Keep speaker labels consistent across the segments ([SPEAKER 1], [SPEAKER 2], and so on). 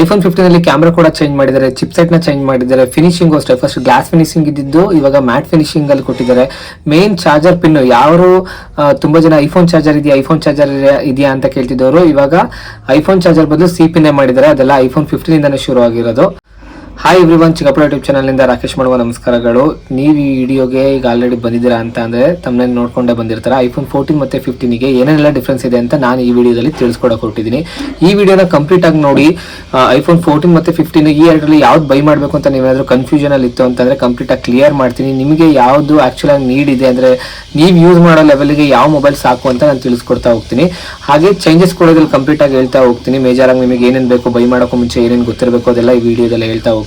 [SPEAKER 1] IPhone fifteen ಅಲ್ಲಿ camera ಕೂಡ change ಮಾಡಿದ್ದಾರೆ ಚಿಪ್ಸೆಟ್ನ ಚೇಂಜ್ ಮಾಡಿದ್ದಾರೆ ಫಿನಿಶಿಂಗ್ ಅಷ್ಟೇ. ಫಸ್ಟ್ ಗ್ಲಾಸ್ ಫಿನಿಶಿಂಗ್ ಇದ್ದಿದ್ದು, ಇವಾಗ ಮ್ಯಾಟ್ ಫಿನಿಶಿಂಗ್ ಅಲ್ಲಿ ಕೊಟ್ಟಿದ್ದಾರೆ. ಮೇನ್ ಚಾರ್ಜರ್ ಪಿನ್ ಯಾರು ತುಂಬಾ ಜನ ಐಫೋನ್ ಚಾರ್ಜರ್ ಇದೆಯಾ, ಐಫೋನ್ ಚಾರ್ಜರ್ ಇದೆಯಾ ಅಂತ ಕೇಳ್ತಿದ್ದವರು. ಇವಾಗ ಐಫೋನ್ ಚಾರ್ಜರ್ ಬದಲು ಸಿ ಪಿನ್ ಮಾಡಿದ್ದಾರೆ. ಅದೆಲ್ಲ ಐಫೋನ್ ಫಿಫ್ಟೀನ್ ಇಂದಾನೆ ಶುರು ಆಗಿರೋದು hi everyone Chikkapura YouTube ಚಾನಲ್ನಿಂದ ರಾಕೇಶ್ ಮಾಡುವ ನಮಸ್ಕಾರಗಳು. ನೀವು ಈ ವಿಡಿಯೋಗೆ ಈಗ ಆಲ್ರೆಡಿ ಬಂದಿದ್ದೀರಾ ಅಂತ ಅಂದರೆ ತಮ್ಮನೇ ನೋಡ್ಕೊಂಡೇ ಬಂದಿರ್ತಾರೆ. ಐಫೋನ್ ಫೋರ್ಟೀನ್ ಮತ್ತು ಫಿಫ್ಟೀನಿಗೆ ಏನೆಲ್ಲ ಡಿಫ್ರೆನ್ಸ್ ಇದೆ ಅಂತ ನಾನು ಈ ವಿಡಿಯೋದಲ್ಲಿ ತಿಳಿಸ್ಕೊಡಕ್ಕೆ ಹೊರಟಿದ್ದೀನಿ. ಈ ವಿಡಿಯೋನ ಕಂಪ್ಲೀಟ್ ಆಗಿ ನೋಡಿ ಐಫೋನ್ ಫೋರ್ಟೀನ್ ಮತ್ತು ಫಿಫ್ಟೀನಿಗೆ ಈ ಎರಡರಲ್ಲಿ ಯಾವ್ದು ಬೈ ಮಾಡಬೇಕು ಅಂತ ನೀವೇನಾದರೂ ಕನ್ಫ್ಯೂಷನಲ್ಲಿ ಇತ್ತು ಅಂತಂದರೆ ಕಂಪ್ಲೀಟಾಗಿ ಕ್ಲಿಯರ್ ಮಾಡ್ತೀನಿ. ನಿಮಗೆ ಯಾವುದು ಆ್ಯಕ್ಚುಲಾಗಿ ನೀಡ್ ಇದೆ ಅಂದರೆ ನೀವು ಯೂಸ್ ಮಾಡೋ ಲೆವೆಲ್ಗೆ ಯಾವ ಮೊಬೈಲ್ ಸಾಕು ಅಂತ ನಾನು ತಿಳಿಸ್ಕೊಡ್ತಾ ಹೋಗ್ತೀನಿ. ಹಾಗೆ ಚೇಂಜಸ್ ಕೊಡೋದ್ರಲ್ಲಿ ಕಂಪ್ಲೀಟಾಗಿ ಹೇಳ್ತಾ ಹೋಗ್ತೀನಿ. ಮೇಜರ್ ಆಗಿ ನಿಮಗೆ ಏನೇನು ಬೇಕು ಬೈ ಮಾಡೋಕ್ಕೂ ಮುಂಚೆ ಏನೇನು ಗೊತ್ತಿರಬೇಕು ಅದೆಲ್ಲ ಈ ವಿಡಿಯೋದಲ್ಲಿ ಹೇಳ್ತಾ ಹೋಗ್ತೀನಿ.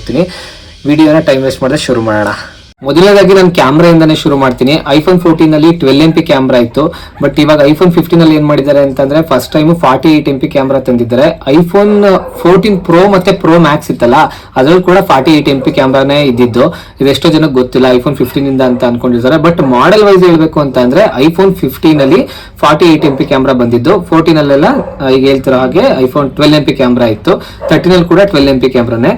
[SPEAKER 1] ವಿಡಿಯೋನ ಟೈಮ್ ವೇಸ್ಟ್ ಮಾಡದೆ ಶುರು ಮಾಡೋಣ. ಮೊದಲನೇದಾಗಿ ನಾನು ಕ್ಯಾಮ್ರಾಯಿಂದಾನೇ ಶುರು ಮಾಡ್ತೀನಿ. ಐಫೋನ್ ಫೋರ್ಟೀನ್ ಅಲ್ಲಿ ಟ್ವೆಲ್ ಎಂ ಪಿ ಕ್ಯಾಮ್ರಾ ಇತ್ತು. ಬಟ್ ಇವಾಗ ಐಫೋನ್ ಫಿಫ್ಟೀನ್ ಅಲ್ಲಿ ಏನ್ ಮಾಡಿದ್ದಾರೆ ಅಂತಂದ್ರೆ first time forty eight M P camera ತಂದಿದ್ದಾರೆ. ಐಫೋನ್ ಫೋರ್ಟೀನ್ ಪ್ರೋ ಮತ್ತೆ ಪ್ರೋ ಮ್ಯಾಕ್ಸ್ ಇತ್ತಲ್ಲ, ಅದ್ರಲ್ಲಿ ಕೂಡ ಫಾರ್ಟಿ ಏಟ್ ಎಂ ಪಿ ಕ್ಯಾಮ್ರಾನೇ ಇದ್ದಿದ್ದು. ಇದೆಷ್ಟೋ ಜನಕ್ಕೆ ಗೊತ್ತಿಲ್ಲ ಐಫೋನ್ ಫಿಫ್ಟೀನ್ ಇಂದ ಅಂತ ಅನ್ಕೊಂಡಿರ್ತಾರೆ. ಬಟ್ ಮಾಡೆಲ್ ವೈಸ್ ಹೇಳ್ಬೇಕು ಅಂತ ಐಫೋನ್ ಫಿಫ್ಟೀನ್ ಅಲ್ಲಿ forty eight M P camera ಬಂದಿದ್ದು. ಫೋರ್ಟೀನ್ ಅಲ್ಲೆಲ್ಲ ಈಗ ಹೇಳ್ತಿರೋ ಹಾಗೆ iPhone twelve M P camera ಇತ್ತು. ತರ್ಟೀನ್ ಅಲ್ಲಿ ಕೂಡ ಟ್ವೆಲ್ ಎಂ ಪಿ ಕ್ಯಾಮ್ರಾನೇ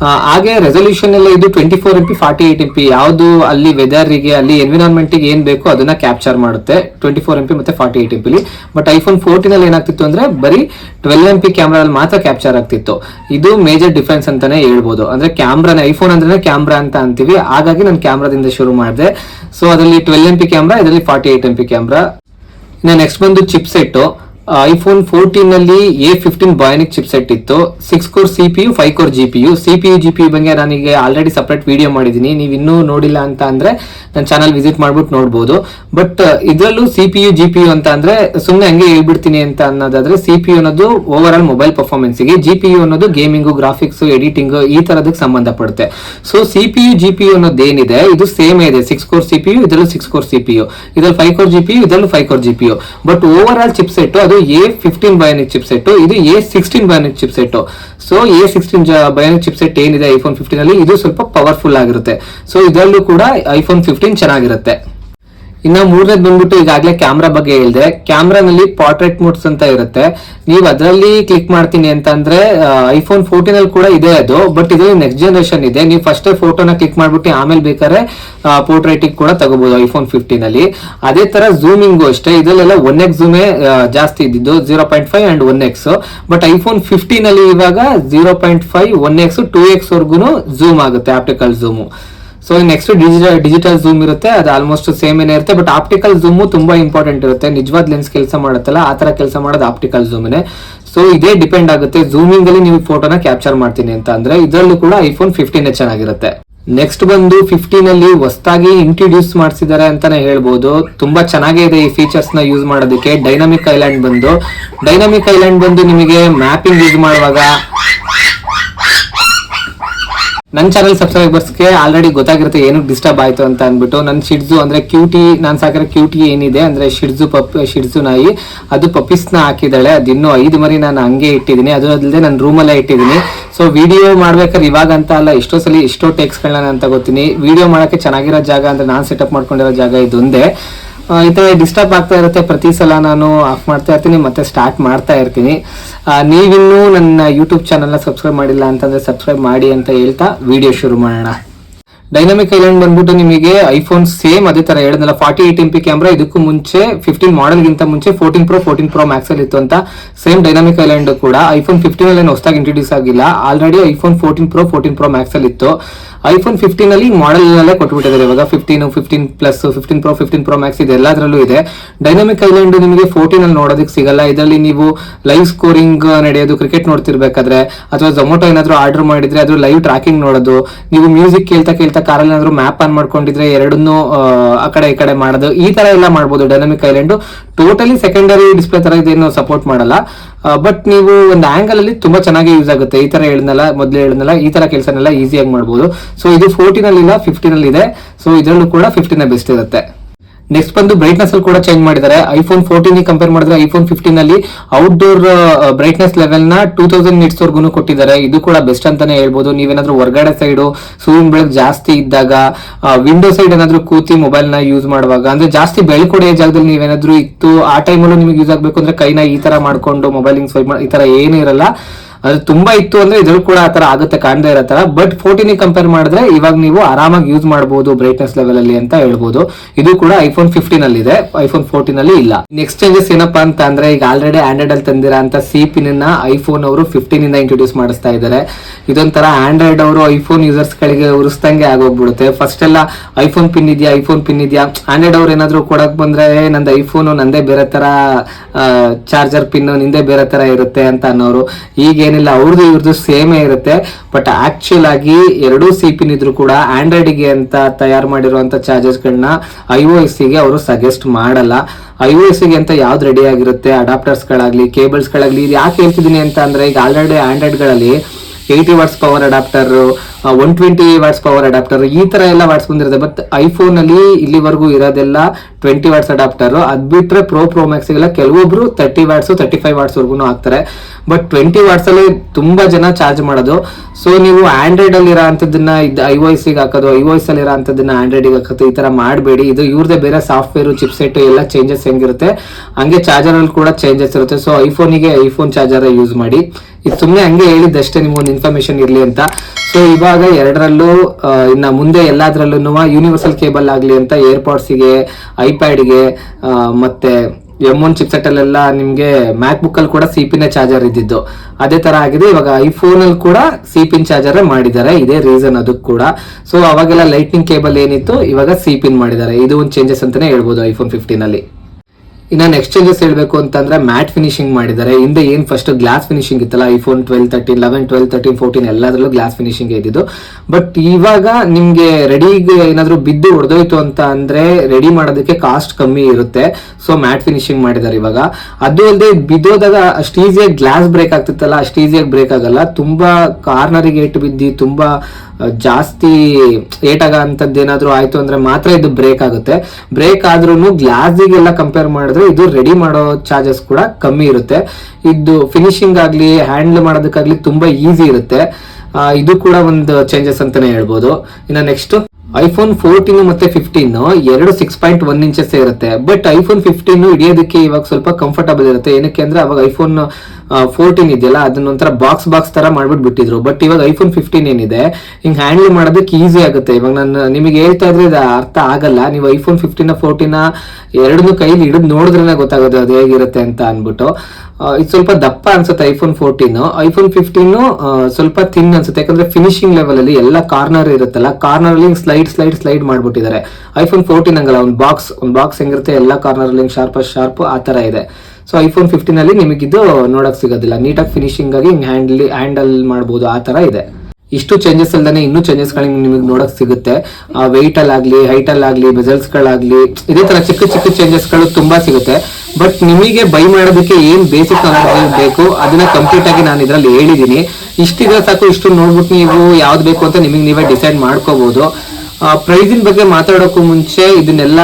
[SPEAKER 1] ಹಾಗೆ ರೆಸೊಲ್ಯೂಷನ್ ಎಲ್ಲ ಇದು twenty four M P forty eight M P ಯಾವುದು ಅಲ್ಲಿ ವೆದರ್ಗೆ ಅಲ್ಲಿ ಎನ್ವಿರಾನ್ಮೆಂಟ್ಗೆ ಬೇಕೋ ಅದನ್ನ ಕ್ಯಾಪ್ಚರ್ ಮಾಡುತ್ತೆ. ಟ್ವೆಂಟಿ ಫೋರ್ ಎಂ ಪಿ ಮತ್ತೆ forty eight M P but iPhone fourteen ಅಲ್ಲಿ ಏನಾಗ್ತಿತ್ತು ಅಂದ್ರೆ ಬರೀ ಟ್ವೆಲ್ ಎಂ ಪಿ ಕ್ಯಾಮ್ರಾ ಅಲ್ಲಿ ಮಾತ್ರ ಕ್ಯಾಪ್ಚರ್ ಆಗ್ತಿತ್ತು. ಇದು ಮೇಜರ್ ಡಿಫ್ರೆನ್ಸ್ ಅಂತಾನೆ ಹೇಳ್ಬೋದು. ಅಂದ್ರೆ ಕ್ಯಾಮ್ರಾನ ಐಫೋನ್ ಅಂದ್ರೆ ಕ್ಯಾಮ್ರಾ ಅಂತ ಅಂತೀವಿ. ಹಾಗಾಗಿ ನಾನು ಕ್ಯಾಮ್ರಾದಿಂದ ಶುರು ಮಾಡಿದೆ. ಸೊ ಅದರಲ್ಲಿ ಟ್ವೆಲ್ ಎಂ ಪಿ ಕ್ಯಾಮ್ರಾ ಇದರಲ್ಲಿ forty eight M P camera ಇನ್ನು ನೆಕ್ಸ್ಟ್ ಬಂದು ಚಿಪ್ ಸೆಟ್ ಐಫೋನ್ ಫೋರ್ಟೀನ್ ಅಲ್ಲಿ A fifteen Bionic chipset ಇತ್ತು six core C P U five core G P U C P U G P ಬಗ್ಗೆ ನನಗೆ already separate video ಮಾಡಿದ್ದೀನಿ. ನೀವು ಇನ್ನೂ ನೋಡಿಲ್ಲ ಅಂತ ಅಂದ್ರೆ ನನ್ನ ಚಾನಲ್ ವಿಸಿಟ್ ಮಾಡ್ಬಿಟ್ಟು ನೋಡ್ಬೋದು. ಬಟ್ ಇದರಲ್ಲೂ C P U G P U ಅಂತ ಅಂದ್ರೆ ಸುಮ್ಮನೆ ಹಂಗೆ ಹೇಳ್ಬಿಡ್ತೀನಿ ಅಂತ ಅನ್ನೋದಾದ್ರೆ ಸಿ ಪಿ ಅನ್ನೋದು ಓವರ್ ಆಲ್ ಮೊಬೈಲ್ ಪರ್ಫಾರ್ಮೆನ್ಸ್ಗೆ ಜಿ ಪಿ ಯು ಅನ್ನೋದು ಗೇಮಿಂಗು ಗ್ರಾಫಿಕ್ಸ್ ಎಡಿಟಿಂಗ್ ಈ ತರದಕ್ಕೆ ಸಂಬಂಧಪಡುತ್ತೆ so C P U G P U ಅನ್ನೋದೇನಿದೆ ಇದು ಸೇಮ್ ಇದೆ. Six core C P U ಇದರಲ್ಲೂ six core C P U ಇದರಲ್ಲಿ five core G P U ಇದರಲ್ಲೂ five core G U but overall chipset ಅದು A fifteen Bionic chipset ಇದು A sixteen Bionic chipset so A sixteen Bionic chipset ಏನಿದೆ iPhone fifteen ಅಲ್ಲಿ? ಇದು ಸ್ವಲ್ಪ powerful ಆಗಿರುತ್ತೆ. So ಇದರಲ್ಲೂ ಕೂಡ ಐಫೋನ್ ಫಿಫ್ಟೀನ್ ಚೆನ್ನಾಗಿರುತ್ತೆ. ಇನ್ನ ಮೂರನೇದು ಬಂದ್ಬಿಟ್ಟು ಈಗಾಗಲೇ ಕ್ಯಾಮ್ರಾ ಬಗ್ಗೆ ಹೇಳಿದೆ. ಕ್ಯಾಮ್ರಾನಲ್ಲಿ ಪಾರ್ಟ್ರೇಟ್ ಮೋಡ್ಸ್ ಅಂತ ಇರುತ್ತೆ. ನೀವು ಅದರಲ್ಲಿ ಕ್ಲಿಕ್ ಮಾಡ್ತೀನಿ ಅಂತಂದ್ರೆ ಐಫೋನ್ ಫೋರ್ಟೀನ್ ಅಲ್ಲಿ ಕೂಡ ಇದೆ ಅದು ಬಟ್ ಇದು ನೆಕ್ಸ್ಟ್ ಜನರೇಷನ್ ಇದೆ. ನೀವು ಫಸ್ಟ್ ಫೋಟೋನ ಕ್ಲಿಕ್ ಮಾಡ್ಬಿಟ್ಟು ಆಮೇಲೆ ಬೇಕಾದ್ರೆ ಪೋರ್ಟ್ರೇಟಿಗೆ ಕೂಡ ತಗೋಬಹುದು ಐಫೋನ್ ಫಿಫ್ಟೀನ್ ಅಲ್ಲಿ. ಅದೇ ತರ ಝೂಮಿಂಗು ಅಷ್ಟೇ. ಇದರಲ್ಲೆಲ್ಲ ಒನ್ ಎಕ್ಸ್ ಝೂಮೇ ಜಾಸ್ತಿ ಇದ್ದಿದ್ದು zero point five and one X but iPhone fifteen ಅಲ್ಲಿ ಇವಾಗ zero point five one X two X ವರ್ಗು ಝೂಮ್ ಆಗುತ್ತೆ optical zoom so next digital digital zoom ಇರುತ್ತೆ, ಅದು ಆಲ್ಮೋಸ್ಟ್ ಸೇಮ್ ಏನೇ ಇರುತ್ತೆ ಬಟ್ ಆಪ್ಟಿಕಲ್ ಝೂಮು ತುಂಬಾ ಇಂಪಾರ್ಟೆಂಟ್ ಇರುತ್ತೆ. ನಿಜವಾದ ಲೆನ್ಸ್ ಕೆಲಸ ಮಾಡುತ್ತಲ್ಲ, ಆ ತರ ಕೆಲಸ ಮಾಡೋದು ಆಪ್ಟಿಕಲ್ ಝೂಮ್ನೆ ಸೊ ಇದೇ ಡಿಪೆಂಡ್ ಆಗುತ್ತೆ. ಝೂಮಿಂಗ್ ಅಲ್ಲಿ ನೀವು ಫೋಟೋನ ಕ್ಯಾಪ್ಚರ್ ಮಾಡ್ತೀನಿ ಅಂತ ಅಂದ್ರೆ, ಇದರಲ್ಲೂ ಕೂಡ ಐಫೋನ್ ಫಿಫ್ಟೀನ್ ಚೆನ್ನಾಗಿರುತ್ತೆ. ನೆಕ್ಸ್ಟ್ ಬಂದು ಫಿಫ್ಟೀನ್ ಅಲ್ಲಿ ಹೊಸದಾಗಿ ಇಂಟ್ರೊಡ್ಯೂಸ್ ಮಾಡಿಸಿದ್ದಾರೆ ಅಂತಾನೆ ಹೇಳ್ಬೋದು. ತುಂಬಾ ಚೆನ್ನಾಗಿದೆ ಈ ಫೀಚರ್ಸ್ನ ಯೂಸ್ ಮಾಡೋದಕ್ಕೆ. ಡೈನಾಮಿಕ್ ಐಲ್ಯಾಂಡ್ ಬಂದು ಡೈನಾಮಿಕ್ ಐಲ್ಯಾಂಡ್ ಬಂದು ನಿಮಗೆ ಮ್ಯಾಪಿಂಗ್ ಯೂಸ್ ಮಾಡುವಾಗ ನನ್ನ ಚಾನಲ್ ಸಬ್ಸ್ಕ್ರೈಬರ್ಸ್ಗೆ ಆಲ್ರೆಡಿ ಗೊತ್ತಾಗಿರುತ್ತೆ ಏನಕ್ಕೆ ಡಿಸ್ಟರ್ಬ್ ಆಯ್ತು ಅಂತ ಅಂದ್ಬಿಟ್ಟು. ನನ್ನ ಶಿಡ್ಜು ಅಂದ್ರೆ ಕ್ಯೂಟಿ ನಾನು ಸಾಕಿರೋ ಕ್ಯೂಟಿ ಏನಿದೆ ಅಂದ್ರೆ ಶಿಡ್ಜು ಪಪ್ ಶಿಡ್ಜು ನಾಯಿ. ಅದು ಪಪ್ಪೀಸ್ನ ಹಾಕಿದ್ದಾಳೆ. ಅದು ಇನ್ನೂ ಐದು ಮರಿ ನಾನು ಹಂಗೆ ಇಟ್ಟಿದ್ದೀನಿ. ಅದು ಅಲ್ಲದೆ ನನ್ನ ರೂಮಲ್ಲೇ ಇಟ್ಟಿದ್ದೀನಿ. ಸೊ ವಿಡಿಯೋ ಮಾಡ್ಬೇಕಾದ್ರೆ ಇವಾಗ ಅಂತ ಅಲ್ಲ, ಎಷ್ಟೋ ಸಲ ಎಷ್ಟೋ ಟೆಕ್ಸ್ಗಳನ್ನ ನಾನು ತಗೋತೀನಿ. ವಿಡಿಯೋ ಮಾಡೋಕ್ಕೆ ಚೆನ್ನಾಗಿರೋ ಜಾಗ ಅಂದ್ರೆ ನಾನು ಸೆಟಪ್ ಮಾಡ್ಕೊಂಡಿರೋ ಜಾಗ ಇದೊಂದೇ. ಈ ಥರ ಡಿಸ್ಟರ್ಬ್ ಆಗ್ತಾ ಇರುತ್ತೆ. ಪ್ರತಿ ಸಲ ನಾನು ಆಫ್ ಮಾಡ್ತಾ ಇರ್ತೀನಿ, ಮತ್ತೆ ಸ್ಟಾರ್ಟ್ ಮಾಡ್ತಾ ಇರ್ತೀನಿ. ನೀವಿನ್ನೂ ನನ್ನ ಯೂಟ್ಯೂಬ್ ಚಾನಲ್ನ ಸಬ್ಸ್ಕ್ರೈಬ್ ಮಾಡಿಲ್ಲ ಅಂತಂದ್ರೆ ಸಬ್ಸ್ಕ್ರೈಬ್ ಮಾಡಿ ಅಂತ ಹೇಳ್ತಾ ವಿಡಿಯೋ ಶುರು ಮಾಡೋಣ. ಡೈನಾಮಿಕ್ ಐಲ್ಯಾಂಡ್ ಬಂದ್ಬಿಟ್ಟು ನಿಮಗೆ ಐಫೋನ್ ಸೇಮ್ ಅದೇ ತರ ಹೇಳಿದ್ನಲ್ಲ forty eight M P camera ಇದಕ್ಕೂ ಮುಂಚೆ ಫಿಫ್ಟೀನ್ ಮಾಡೆಲ್ ಗಿಂತ ಮುಂಚೆ fourteen pro fourteen pro max ಅಲ್ಲಿ ಇತ್ತು ಅಂತ ಸೇಮ್ ಡೈನಾಮಿಕ್ ಐಲ್ಯಾಂಡ್ ಕೂಡ. ಐಫೋನ್ ಫಿಫ್ಟೀನ್ ಅಲ್ಲಿ ಹೊಸದಾಗಿ ಇಂಟ್ರೊಡ್ಯೂಸ್ ಆಗಿಲ್ಲ. Already iPhone fourteen pro fourteen pro max ಅಲ್ಲಿ ಇತ್ತು. ಐಫೋನ್ ಫಿಫ್ಟೀನ್ ಅಲ್ಲಿ ಮಾಡೆಲ್ ನಲ್ಲೇ ಕೊಟ್ಬಿಟ್ಟಿದ್ದಾರೆ. ಇವಾಗ fifteen fifteen plus fifteen pro fifteen pro max ಇದೆ ಎಲ್ಲದರಲ್ಲೂ ಇದೆ. ಡೈನಾಮಿಕ್ ಐಲ್ಯಾಂಡ್ ನಿಮಗೆ ಫೋರ್ಟೀನ್ ಅಲ್ಲಿ ನೋಡೋದಕ್ಕೆ ಸಿಗಲ್ಲ. ಇದರಲ್ಲಿ ನೀವು ಲೈವ್ ಸ್ಕೋರಿಂಗ್ ನಡೆಯೋದು ಕ್ರಿಕೆಟ್ ನೋಡ್ತಿರ್ಬೇಕಾದ್ರೆ, ಅಥವಾ ಝೊಮೊಟೊ ಏನಾದರೂ ಆರ್ಡರ್ ಮಾಡಿದ್ರೆ ಅದು ಲೈವ್ ಟ್ರ್ಯಾಕಿಂಗ್ ನೋಡೋದು. ನೀವು ಮ್ಯೂಸಿಕ್ ಕೇಳ್ತಾ ಕೇಳ್ತಾ ಕಾರಲ್ಲಿ ಏನಾದರೂ ಮ್ಯಾಪ್ ಆನ್ ಮಾಡ್ಕೊಂಡಿದ್ರೆ ಎರಡನ್ನೂ, ಆ ಕಡೆ ಈ ಕಡೆ ಮಾಡೋದು. ಈ ತರ ಎಲ್ಲ ಮಾಡ್ಬೋದು dynamic island totally secondary display ತರ ಇದೇನು ಸಪೋರ್ಟ್ ಮಾಡಲ್ಲ. ಬಟ್ ನೀವು ಒಂದು ಆಂಗಲ್ ಅಲ್ಲಿ ತುಂಬಾ ಚೆನ್ನಾಗಿ ಯೂಸ್ ಆಗುತ್ತೆ. ಈ ತರ ಹೇಳಿದ್ನಲ್ಲ, ಮೊದಲೇ ಹೇಳಿದ್ನಲ್ಲ, ಈ ತರ ಕೆಲಸನೆಲ್ಲ ಈಸಿಯಾಗಿ ಮಾಡ್ಬೋದು. ಸೊ ಇದು ಫೋರ್ಟಿನಲ್ಲಿ ಇಲ್ಲ ಫಿಫ್ಟಿನಲ್ಲಿ ಇದೆ ಸೊ ಇದರಲ್ಲೂ ಕೂಡ ಫಿಫ್ಟಿನ ಬೆಸ್ಟ್ ಇರುತ್ತೆ. ನೆಕ್ಸ್ಟ್ ಬಂದು ಬ್ರೈಟ್ನೆಸ್ ಅಲ್ಲಿ ಕೂಡ ಚೇಂಜ್ ಮಾಡಿದ್ದಾರೆ. ಐಫೋನ್ ಫೋರ್ಟೀನ್ ಕಂಪೇರ್ ಮಾಡಿದ್ರೆ ಐಫೋನ್ ಫಿಫ್ಟೀನ್ ಅಲ್ಲಿ ಔಟ್ಡೋರ್ ಬ್ರೈಟ್ನೆಸ್ ಲೆವೆಲ್ನ ಟೂ ತೌಸಂಡ್ ನಿಟ್ಸ್ ವರ್ಗು ಕೊಟ್ಟಿದ್ದಾರೆ. ಇದು ಕೂಡ ಬೆಸ್ಟ್ ಅಂತಾನೆ ಹೇಳ್ಬೋದು. ನೀವೇನಾದ್ರೂ ಹೊರಗಡೆ ಸೈಡ್ ಸೂರ್ಯನ ಬೆಳಕು ಜಾಸ್ತಿ ಇದ್ದಾಗ ವಿಂಡೋ ಸೈಡ್ ಏನಾದ್ರೂ ಕೂತಿ ಮೊಬೈಲ್ನ ಯೂಸ್ ಮಾಡುವಾಗ, ಅಂದ್ರೆ ಜಾಸ್ತಿ ಬೆಳಕು ಹೊಡೆಯೋ ಜಾಗದಲ್ಲಿ ನೀವೇನಾದ್ರೂ ಇತ್ತು, ಆ ಟೈಮಲ್ಲೂ ನಿಮಗೆ ಯೂಸ್ ಆಗಬೇಕು ಅಂದ್ರೆ ಕೈನ ಈ ತರ ಮಾಡ್ಕೊಂಡು ಮೊಬೈಲ್ ಸ್ವೈಪ್ ಈ ತರ ಏನೂ ಇರಲ್ಲ. ಅದು ತುಂಬಾ ಇತ್ತು ಅಂದ್ರೆ ಇದ್ರು ಕೂಡ ಆತರ ಆಗುತ್ತೆ ಕಾಣದೇ ಇರೋ ತರ ಬಟ್ ಫೋರ್ಟೀನ್ ಕಂಪೇರ್ ಮಾಡಿದ್ರೆ ಇವಾಗ ನೀವು ಆರಾಮಾಗಿ ಯೂಸ್ ಮಾಡಬಹುದು ಬ್ರೈಟ್ನೆಸ್ ಲೆವೆಲ್ ಅಲ್ಲಿ ಅಂತ ಹೇಳ್ಬೋದು. ಇದು ಕೂಡ ಐಫೋನ್ ಫಿಫ್ಟೀನ್ ಅಲ್ಲಿ ಇದೆ ಐಫೋನ್ ಫೋರ್ಟೀನ್ ಅಲ್ಲಿ ಇಲ್ಲ. ನೆಕ್ಸ್ಟ್ ಚೇಂಜಸ್ ಏನಪ್ಪಾ ಅಂತ ಅಂದ್ರೆ ಈಗ ಆಲ್ರೆಡಿ ಆಂಡ್ರಾಯ್ಡ್ ಅಲ್ಲಿ ತಂದಿರೋ ಅಂತ ಸಿ ಪಿನ್ನ ಐಫೋನ್ ಅವರು ಫಿಫ್ಟೀನ್ ಇಂದ ಇಂಟ್ರೊಡ್ಯೂಸ್ ಮಾಡಿಸ್ತಾ ಇದ್ದಾರೆ. ಇದೊಂಥರ ಆಂಡ್ರಾಯ್ಡ್ ಅವರು ಐಫೋನ್ ಯೂಸರ್ಸ್ ಗಳಿಗೆ ಉರಿಸ್ದಂಗೆ ಆಗೋಗ್ಬಿಡುತ್ತೆ. ಫಸ್ಟ್ ಎಲ್ಲ ಐಫೋನ್ ಪಿನ್ ಇದೆಯಾ ಐಫೋನ್ ಪಿನ್ ಇದೆಯಾ? ಆಂಡ್ರಾಯ್ಡ್ ಅವ್ರು ಏನಾದ್ರು ಕೊಡಕ್ ಬಂದ್ರೆ "ಏ, ನಂದು ಐಫೋನ್ ನಂದೇ ಬೇರೆ ತರ ಚಾರ್ಜರ್ ಪಿನ್ ನಿಂದೇ ಬೇರೆ ತರ ಇರುತ್ತೆ ಅಂತ ಅನ್ನೋರು. ಈಗೇನಿಲ್ಲ ಅವ್ರದ್ದು ಇವ್ರದ್ದು ಸೇಮೇ ಇರುತ್ತೆ. ಬಟ್ ಆಕ್ಚುಲ್ ಆಗಿ ಎರಡೂ ಸಿ ಪಿನ್ ಇದ್ರು ಕೂಡ ಆಂಡ್ರಾಯ್ಡ್ಗೆ ಅಂತ ತಯಾರು ಮಾಡಿರುವಂತ ಚಾರ್ಜರ್ಸ್ ಗಳನ್ನ ಐ ಓ ಎಸ್ಗೆ ಅವರು ಸಜೆಸ್ಟ್ ಮಾಡಲ್ಲ. ಐ ಓ ಎಸ್ಗೆ ಅಂತ ಯಾವ್ದು ರೆಡಿ ಆಗಿರುತ್ತೆ? ಅಡಾಪ್ಟರ್ಸ್ ಗಳಾಗ್ಲಿ ಕೇಬಲ್ಸ್ ಗಳಾಗ್ಲಿ ಇದು ಯಾಕೆ ಹೇಳ್ತಿದ್ದೀನಿ ಅಂತ ಅಂದ್ರೆ ಈಗ already ಆಂಡ್ರಾಯ್ಡ್ಗಳಲ್ಲಿ eighty watts power adapter one twenty watts power adapter ಈ ತರ ಎಲ್ಲ ವಾಟ್ಸ್ ಬಂದಿರುತ್ತೆ ಬಟ್ ಐಫೋನ್ ಅಲ್ಲಿ ಇಲ್ಲಿವರೆಗೂ ಇರೋದೆಲ್ಲ ಟ್ವೆಂಟಿ ವಾಟ್ಸ್ ಅಡಾಪ್ಟರ್ ಅದ್ ಬಿಟ್ರೆ ಪ್ರೋ ಪ್ರೋ ಮ್ಯಾಕ್ಸ್ ಎಲ್ಲ ಕೆಲವೊಬ್ರು thirty watts thirty five watts ವರ್ಗು ಹಾಕ್ತಾರೆ. ಬಟ್ ಟ್ವೆಂಟಿ ವಾಟ್ಸ್ ಅಲ್ಲಿ ತುಂಬಾ ಜನ ಚಾರ್ಜ್ ಮಾಡೋದು. ಸೊ ನೀವು ಆಂಡ್ರಾಯ್ಡ್ ಅಲ್ಲಿ ಇರೋದನ್ನ ಇದು ಐ ವಾಯ್ಸ್ ಹಾಕೋದು ಐ ವಾಯ್ಸ್ ಅಲ್ಲಿ ಇರೋದನ್ನ ಆಂಡ್ರಾಯ್ಡ್ ಹಾಕೋದು, ಈ ತರ ಮಾಡಬೇಡಿ. ಇದು ಇವ್ರದೇ ಬೇರೆ ಸಾಫ್ಟ್ವೇರ್ ಚಿಪ್ಸೆಟ್ ಎಲ್ಲ ಚೇಂಜಸ್ ಹೆಂಗಿರುತ್ತೆ. ಹಂಗೆ ಚಾರ್ಜರ್ ಅಲ್ಲಿ ಕೂಡ ಚೇಂಜಸ್ ಇರುತ್ತೆ. ಸೊ ಐಫೋನಿಗೆ ಐಫೋನ್ ಚಾರ್ಜರ್ ಯೂಸ್ ಮಾಡಿ. ಇದು ಸುಮ್ಮನೆ ಹಂಗೆ ಹೇಳಿದ್ದಷ್ಟೇ, ನಿಮ್ಗೊಂದು ಇನ್ಫಾರ್ಮೇಶನ್ ಇರಲಿ ಅಂತ. ಸೊ ಇವಾಗ ಎರಡರಲ್ಲೂ ಆ, ಇನ್ನ ಮುಂದೆ ಎಲ್ಲದರಲ್ಲೂ ಯೂನಿವರ್ಸಲ್ ಕೇಬಲ್ ಆಗಲಿ ಅಂತ ಏರ್ಪಾಡ್ಸಿಗೆ ಐಪ್ಯಾಡ್ಗೆ ಮತ್ತೆ ಎಂ ಒನ್ ಚಿಪ್ಸೆಟ್ ಅಲ್ಲೆಲ್ಲ ನಿಮ್ಗೆ ಮ್ಯಾಕ್ ಬುಕ್ ಅಲ್ಲಿ ಕೂಡ ಸಿ ಪಿನ ಚಾರ್ಜರ್ ಇದ್ದಿದ್ದು. ಅದೇ ತರ ಆಗಿದೆ ಇವಾಗ ಐಫೋನ್ ಅಲ್ಲಿ ಕೂಡ ಸಿ ಪಿನ್ ಚಾರ್ಜರ್ ಮಾಡಿದ್ದಾರೆ ಇದೇ ರೀಸನ್ ಅದಕ್ಕೆ ಕೂಡ. ಸೊ ಅವಾಗೆಲ್ಲ ಲೈಟ್ನಿಂಗ್ ಕೇಬಲ್ ಏನಿತ್ತು ಇವಾಗ ಸಿ ಪಿನ್ ಮಾಡಿದ್ದಾರೆ. ಇದು ಒಂದು ಚೇಂಜಸ್ ಅಂತಾನೆ ಹೇಳ್ಬೋದು ಐಫೋನ್ ಫಿಫ್ಟೀನ್ ಅಲ್ಲಿ. ಇನ್ನ ನೆಕ್ಸ್ಟ್ ಚೇಂಜಸ್ ಹೇಳಬೇಕು ಅಂತಂದ್ರೆ ಮ್ಯಾಟ್ ಫಿನಿಶಿಂಗ್ ಮಾಡಿದ್ದಾರೆ. ಹಿಂದೆ ಏನು ಫಸ್ಟ್ ಗ್ಲಾಸ್ ಫಿನಿಶಿಂಗ್ ಇತ್ತಲ್ಲ iPhone twelve thirteen eleven twelve thirteen fourteen ಎಲ್ಲದರಲ್ಲೂ ಗ್ಲಾಸ್ ಫಿನಿಶಿಂಗ್ ಇದ್ದಿದ್ದು. ಬಟ್ ಇವಾಗ ನಿಮಗೆ ರೆಡಿಗೆ ಏನಾದರೂ ಬಿದ್ದು ಹೊಡೆದೋಯ್ತು ಅಂತ ಅಂದರೆ ರೆಡಿ ಮಾಡೋದಕ್ಕೆ ಕಾಸ್ಟ್ ಕಮ್ಮಿ ಇರುತ್ತೆ. ಸೊ ಮ್ಯಾಟ್ ಫಿನಿಶಿಂಗ್ ಮಾಡಿದ್ದಾರೆ ಇವಾಗ. ಅದು ಅಲ್ಲದೆ ಬಿದ್ದೋದಾಗ ಅಷ್ಟು ಈಸಿಯಾಗಿ ಗ್ಲಾಸ್ ಬ್ರೇಕ್ ಆಗ್ತಿತ್ತಲ್ಲ, ಅಷ್ಟು ಈಸಿಯಾಗಿ ಬ್ರೇಕ್ ಆಗಲ್ಲ. ತುಂಬಾ ಕಾರ್ನರಿಗೆ ಏಟು ಬಿದ್ದು, ತುಂಬಾ ಜಾಸ್ತಿ ಏಟಾಗ ಏನಾದರೂ ಆಯ್ತು ಅಂದ್ರೆ ಮಾತ್ರ ಇದು ಬ್ರೇಕ್ ಆಗುತ್ತೆ. ಬ್ರೇಕ್ ಆದ್ರೂ ಗ್ಲಾಸಿಗೆಲ್ಲ ಕಂಪೇರ್ ಮಾಡಿದ್ರೆ ಇದು ರೆಡಿ ಮಾಡೋ ಚಾರ್ಜಸ್ ಕೂಡ ಕಮ್ಮಿ ಇರುತ್ತೆ. ಇದು ಫಿನಿಶಿಂಗ್ ಆಗ್ಲಿ ಹ್ಯಾಂಡಲ್ ಮಾಡೋದಕ್ಕಾಗ್ಲಿ ತುಂಬಾ ಈಸಿ ಇರುತ್ತೆ. ಇದು ಕೂಡ ಒಂದು ಚೇಂಜಸ್ ಅಂತಾನೆ ಹೇಳ್ಬೋದು. ಇನ್ನು ನೆಕ್ಸ್ಟ್ ಐಫೋನ್ ಫೋರ್ಟೀನ್ ಮತ್ತೆ ಫಿಫ್ಟೀನ್ ಎರಡು ಸಿಕ್ಸ್ ಪಾಯಿಂಟ್ ಒನ್ ಇಂಚಸ್ ಇರುತ್ತೆ. ಬಟ್ ಐಫೋನ್ ಫಿಫ್ಟೀನ್ ಹಿಡಿಯೋದಕ್ಕೆ ಇವಾಗ ಸ್ವಲ್ಪ ಕಂಫರ್ಟಬಲ್ ಇರುತ್ತೆ. ಏನಕ್ಕೆ ಅಂದ್ರೆ ಅವಾಗ ಐಫೋನ್ ಫೋರ್ಟೀನ್ ಇದೆಯಲ್ಲ, ಅದನ್ನ ಒಂಥರ ಬಾಕ್ಸ್ ಬಾಕ್ಸ್ ತರ ಮಾಡ್ಬಿಟ್ಟು ಬಿಟ್ಟಿದ್ರು. ಬಟ್ ಇವಾಗ ಐಫೋನ್ ಫಿಫ್ಟೀನ್ ಏನಿದೆ, ಹಿಂಗ್ ಹ್ಯಾಂಡಲ್ ಮಾಡೋದಕ್ಕೆ ಈಸಿ ಆಗುತ್ತೆ. ಇವಾಗ ನಾನು ನಿಮಗೆ ಹೇಳ್ತಾ ಇದ್ರೆ ಇದು ಅರ್ಥ ಆಗಲ್ಲ. ನೀವು ಐಫೋನ್ ಫಿಫ್ಟೀನ್ ಫೋರ್ಟೀನ್ ಎರಡನ್ನೂ ಕೈಲಿ ಹಿಡಿದು ನೋಡಿದ್ರೆ ಗೊತ್ತಾಗೋದು ಅದು ಹೇಗಿರುತ್ತೆ ಅಂತ ಅನ್ಬಿಟ್ಟು ಇದು ಸ್ವಲ್ಪ ದಪ್ಪ ಅನ್ಸುತ್ತೆ ಐಫೋನ್ ಫೋರ್ಟೀನ್ ಐಫೋನ್ ಫಿಫ್ಟೀನ್ ಸ್ವಲ್ಪ ಥಿನ್ ಅನ್ಸುತ್ತೆ. ಯಾಕಂದ್ರೆ ಫಿನಿಶಿಂಗ್ ಲೆವೆಲ್ ಅಲ್ಲಿ ಎಲ್ಲ ಕಾರ್ನರ್ ಇರುತ್ತಲ್ಲ ಕಾರ್ನರ್ ಅಲ್ಲಿ ಸ್ಲೈಡ್ ಸ್ಲೈಡ್ ಸ್ಲೈಡ್ ಮಾಡ್ಬಿಟ್ಟಿದ್ದಾರೆ. ಐಫೋನ್ ಫೋರ್ಟೀನ್ ಹಂಗಲ್ಲ, ಒಂದು ಬಾಕ್ಸ್ ಒಂದು ಬಾಕ್ಸ್ ಹೆಂಗಿರುತ್ತೆ, ಎಲ್ಲ ಕಾರ್ನರ್ ಅಲ್ಲಿ ಶಾರ್ಪ್ ಶಾರ್ಪ್ ಆ ತರ ಇದೆ. ಸೊ ಐಫೋನ್ ಫಿಫ್ಟೀನ್ ಅಲ್ಲಿ ನಿಮಗಿದು ನೋಡಕ್ ಸಿಗೋದಿಲ್ಲ. ನೀಟಾಗಿ ಫಿನಿಶಿಂಗ್ ಆಗಿ ಹ್ಯಾಂಡ್ಲಿ ಹ್ಯಾಂಡಲ್ ಮಾಡ್ಬೋದು, ಆ ತರ ಇದೆ. ಇಷ್ಟು ಚೇಂಜಸ್ ಅಲ್ಲದೆ ಇನ್ನೂ ಚೇಂಜಸ್ ನಿಮಗೆ ನೋಡಕ್ ಸಿಗುತ್ತೆ. ವೆಯ್ಟ್ ಅಲ್ಲಾಗ್ಲಿ ಹೈಟ್ ಅಲ್ಲಾಗ್ಲಿ ಬೆಸಲ್ಸ್ ಗಳಾಗ್ಲಿ, ಇದೇ ತರ ಚಿಕ್ಕ ಚಿಕ್ಕ ಚೇಂಜಸ್ಗಳು ತುಂಬಾ ಸಿಗುತ್ತೆ. ಬಟ್ ನಿಮಗೆ ಬೈ ಮಾಡೋದಕ್ಕೆ ಏನ್ ಬೇಸಿಕ್ ಬೇಕು, ಅದನ್ನ ಕಂಪ್ಲೀಟ್ ಆಗಿ ನಾನು ಇದ್ರಲ್ಲಿ ಹೇಳಿದೀನಿ. ಇಷ್ಟಿದ್ರೆ ಸಾಕು, ಇಷ್ಟು ನೋಡ್ಬಿಟ್ಟು ನೀವು ಯಾವ್ದು ಬೇಕು ಅಂತ ನಿಮಗೆ ನೀವೇ ಡಿಸೈಡ್ ಮಾಡ್ಕೋಬಹುದು ಪ್ರೈಸಿನ ಬಗ್ಗೆ ಮಾತಾಡೋಕ್ಕೂ ಮುಂಚೆ ಇದನ್ನೆಲ್ಲ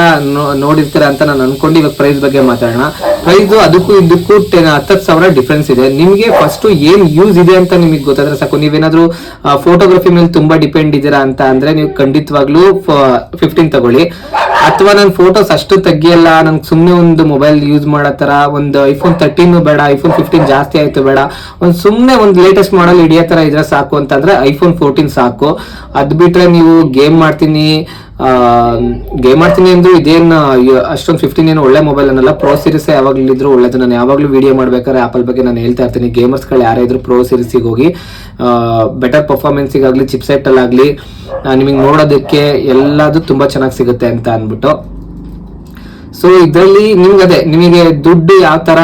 [SPEAKER 1] ನೋಡಿರ್ತೀರ ಅಂತ ನಾನು ಅನ್ಕೊಂಡು ಇವಾಗ ಪ್ರೈಸ್ ಬಗ್ಗೆ ಮಾತಾಡೋಣ. ಪ್ರೈಸ್ ಅದಕ್ಕೂ ಇದಕ್ಕೂ ಟೆನ್ ಹತ್ತತ್ತು ಸಾವಿರ ಡಿಫ್ರೆನ್ಸ್ ಇದೆ. ನಿಮಗೆ ಫಸ್ಟ್ ಏನ್ ಯೂಸ್ ಇದೆ ಅಂತ ನಿಮಗೆ ಗೊತ್ತಾದ್ರೆ ಸಾಕು. ನೀವೇನಾದ್ರೂ ಫೋಟೋಗ್ರಫಿ ಮೇಲೆ ತುಂಬಾ ಡಿಪೆಂಡ್ ಇದ್ದೀರಾ ಅಂತ ಅಂದ್ರೆ ನೀವು ಖಂಡಿತವಾಗ್ಲೂ ಫಿಫ್ಟೀನ್ ತಗೊಳ್ಳಿ. ಅಥವಾ ನಾನು ಫೋಟೋಸ್ ಅಷ್ಟು ತೆಗಿಯಲ್ಲ, ನಂಗೆ ಸುಮ್ಮನೆ ಒಂದು ಮೊಬೈಲ್ ಯೂಸ್ ಮಾಡೋ ತರ ಒಂದು ಐಫೋನ್ ತರ್ಟೀನ್ ಬೇಡ ಐಫೋನ್ ಫಿಫ್ಟೀನ್ ಜಾಸ್ತಿ ಆಯ್ತು ಬೇಡ, ಒಂದು ಸುಮ್ಮನೆ ಒಂದು ಲೇಟೆಸ್ಟ್ ಮಾಡಲ್ ಹಿಡಿಯೋ ತರ ಇದ್ರೆ ಸಾಕು ಅಂತಂದ್ರೆ ಐಫೋನ್ ಫೋರ್ಟೀನ್ ಸಾಕು. ಅದ್ ಬಿಟ್ರೆ ನೀವು ಗೇಮ್ ಮಾಡ್ತೀನಿ ಗೇಮ್ ಮಾಡ್ತೀನಿ ಅಂದ್ರೆ ಇದೇನ್ ಅಷ್ಟೊಂದು ಫಿಫ್ಟೀನ್ ಏನು ಒಳ್ಳೆ ಮೊಬೈಲ್ ಅನ್ನಲ್ಲ ಪ್ರೋ ಸೀರೀಸ್ ಯಾವಾಗ್ಲೂ ಇದ್ರು ಒಳ್ಳೇದು. ನಾನು ಯಾವಾಗ್ಲೂ ವಿಡಿಯೋ ಮಾಡ್ಬೇಕಾದ್ರೆ ಆಪಲ್ ಬಗ್ಗೆ ನಾನು ಹೇಳ್ತಾ ಇರ್ತೀನಿ. ಗೇಮರ್ಸ್ಗಳು ಯಾರೇ ಇದ್ರು ಪ್ರೋ ಸೀರೀಸಿಗೆ ಹೋಗಿ ಬೆಟರ್ ಪರ್ಫಾರ್ಮೆನ್ಸಿಗಾಗ್ಲಿ ಚಿಪ್ಸೆಟ್ ಅಲ್ಲಾಗ್ಲಿ ನಿಮಗೆ ನೋಡೋದಕ್ಕೆ ಎಲ್ಲದು ತುಂಬಾ ಚೆನ್ನಾಗಿ ಸಿಗುತ್ತೆ ಅಂತ ಅನ್ಬಿಟ್ಟು ಸೊ ಇದರಲ್ಲಿ ನಿಮ್ಗೆ ಅದೇ, ನಿಮಗೆ ದುಡ್ಡು ಯಾವ ತರ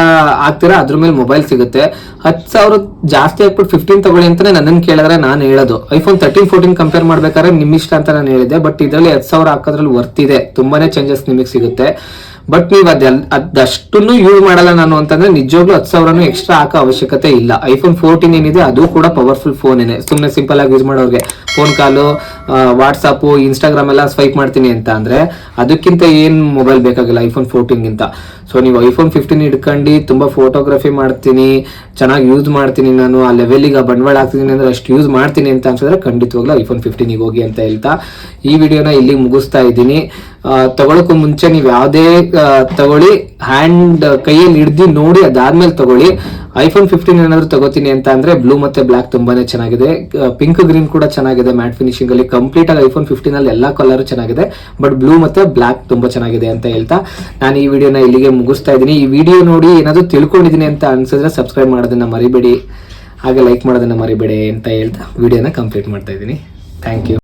[SPEAKER 1] ಆಗ್ತೀರಾ ಅದ್ರ ಮೇಲೆ ಮೊಬೈಲ್ ಸಿಗುತ್ತೆ. ಹತ್ತು ಸಾವಿರ ಜಾಸ್ತಿ ಹಾಕ್ಬಿಟ್ಟು ಫಿಫ್ಟೀನ್ ತಗೊಳ್ಳಿ ಅಂತಾನೆ ನನ್ನ ಕೇಳಿದ್ರೆ ನಾನು ಹೇಳೋದು. ಐಫೋನ್ ತರ್ಟೀನ್ ಫೋರ್ಟೀನ್ ಕಂಪೇರ್ ಮಾಡ್ಬೇಕಾದ್ರೆ ನಿಮ್ ಇಷ್ಟ ಅಂತ ನಾನು ಹೇಳಿದೆ ಬಟ್ ಇದರಲ್ಲಿ ಹತ್ತು ಸಾವಿರ ಹಾಕೋದ್ರಲ್ಲಿ ವರ್ತ್ ಇದೆ. ತುಂಬಾನೇ ಚೇಂಜಸ್ ನಿಮಗೆ ಸಿಗುತ್ತೆ. ಬಟ್ ನೀವು ಅದೆಲ್ಲ ಅದಷ್ಟನ್ನು ಯೂಸ್ ಮಾಡಲ್ಲ ನಾನು ಅಂತಂದ್ರೆ ನಿಜವಾಗ್ಲೂ ಹತ್ತು ಸಾವಿರ ಎಕ್ಸ್ಟ್ರಾ ಹಾಕೋ ಅವಶ್ಯಕತೆ ಇಲ್ಲ. ಐಫೋನ್ ಫೋರ್ಟೀನ್ ಏನಿದೆ, ಅದು ಕೂಡ ಪವರ್ಫುಲ್ ಫೋನ್ ಏನೇ. ಸುಮ್ಮನೆ ಸಿಂಪಲ್ ಆಗಿ ಯೂಸ್ ಮಾಡೋರಿಗೆ. ಫೋನ್ ಕಾಲು ವಾಟ್ಸಪ್ ಇನ್ಸ್ಟಾಗ್ರಾಮ್ ಎಲ್ಲ ಸ್ವೈಪ್ ಮಾಡ್ತೀನಿ ಅಂತ ಅಂದ್ರೆ ಅದಕ್ಕಿಂತ ಏನ್ ಮೊಬೈಲ್ ಬೇಕಾಗಿಲ್ಲ ಐಫೋನ್ ಫೋರ್ಟೀನ್ ಗಿಂತ. ಸೊ ನೀವು ಐಫೋನ್ ಫಿಫ್ಟೀನ್ ಹಿಡ್ಕೊಂಡು, ತುಂಬಾ ಫೋಟೋಗ್ರಫಿ ಮಾಡ್ತೀನಿ, ಚೆನ್ನಾಗಿ ಯೂಸ್ ಮಾಡ್ತೀನಿ ನಾನು, ಆ ಲೆವೆಲಿಗೆ ಬಂಡವಾಳ ಹಾಕ್ತಿದ್ದೀನಿ ಅಂದ್ರೆ ಅಷ್ಟು ಯೂಸ್ ಮಾಡ್ತೀನಿ ಅಂತ ಅನ್ಸಿದ್ರೆ ಖಂಡಿತವಾಗ್ಲೂ ಐಫೋನ್ ಫಿಫ್ಟೀನಿಗೆ ಹೋಗಿ ಅಂತ ಹೇಳ್ತಾ ಈ ವಿಡಿಯೋನ ಇಲ್ಲಿ ಮುಗಿಸ್ತಾ ಇದ್ದೀನಿ. ತಗೊಳಕ್ಕೂ ಮುಂಚೆ ನೀವು ಯಾವುದೇ ತಗೊಳ್ಳಿ ಹ್ಯಾಂಡ್ ಕೈಯಲ್ಲಿ ಹಿಡ್ದು ನೋಡಿ ಅದಾದ್ಮೇಲೆ ತಗೊಳ್ಳಿ. ಐಫೋನ್ ಫಿಫ್ಟೀನ್ ಏನಾದ್ರು ತಗೋತೀನಿ ಅಂತ ಅಂದ್ರೆ ಬ್ಲೂ ಮತ್ತೆ ಬ್ಲಾಕ್ ತುಂಬಾನೇ ಚೆನ್ನಾಗಿದೆ. ಪಿಂಕ್ ಗ್ರೀನ್ ಕೂಡ ಚೆನ್ನಾಗಿದೆ ಮ್ಯಾಟ್ ಫಿನಿಶಿಂಗ್ ಅಲ್ಲಿ. ಕಂಪ್ಲೀಟ್ ಆಗಿ ಐಫೋನ್ ಫಿಫ್ಟೀನ್ ಅಲ್ಲಿ ಎಲ್ಲಾ ಕಲರ್ ಚೆನ್ನಾಗಿದೆ. ಬಟ್ ಬ್ಲೂ ಮತ್ತೆ ಬ್ಲಾಕ್ ತುಂಬಾ ಚೆನ್ನಾಗಿದೆ ಅಂತ ಹೇಳ್ತಾ ನಾನು ಈ ವಿಡಿಯೋನ ಇಲ್ಲಿಗೆ ಮುಗಿಸ್ತಾ ಇದ್ದೀನಿ. ಈ ವಿಡಿಯೋ ನೋಡಿ ಏನಾದರೂ ತಿಳ್ಕೊಂಡಿದ್ದೀನಿ ಅಂತ ಅನ್ಸಿದ್ರೆ ಸಬ್ಸ್ಕ್ರೈಬ್ ಮಾಡೋದನ್ನ ಮರಿಬೇಡಿ. ಹಾಗೆ ಲೈಕ್ ಮಾಡೋದನ್ನ ಮರಿಬೇಡಿ ಅಂತ ಹೇಳ್ತಾ ವಿಡಿಯೋನ ಕಂಪ್ಲೀಟ್ ಮಾಡ್ತಾ ಇದ್ದೀನಿ. Thank you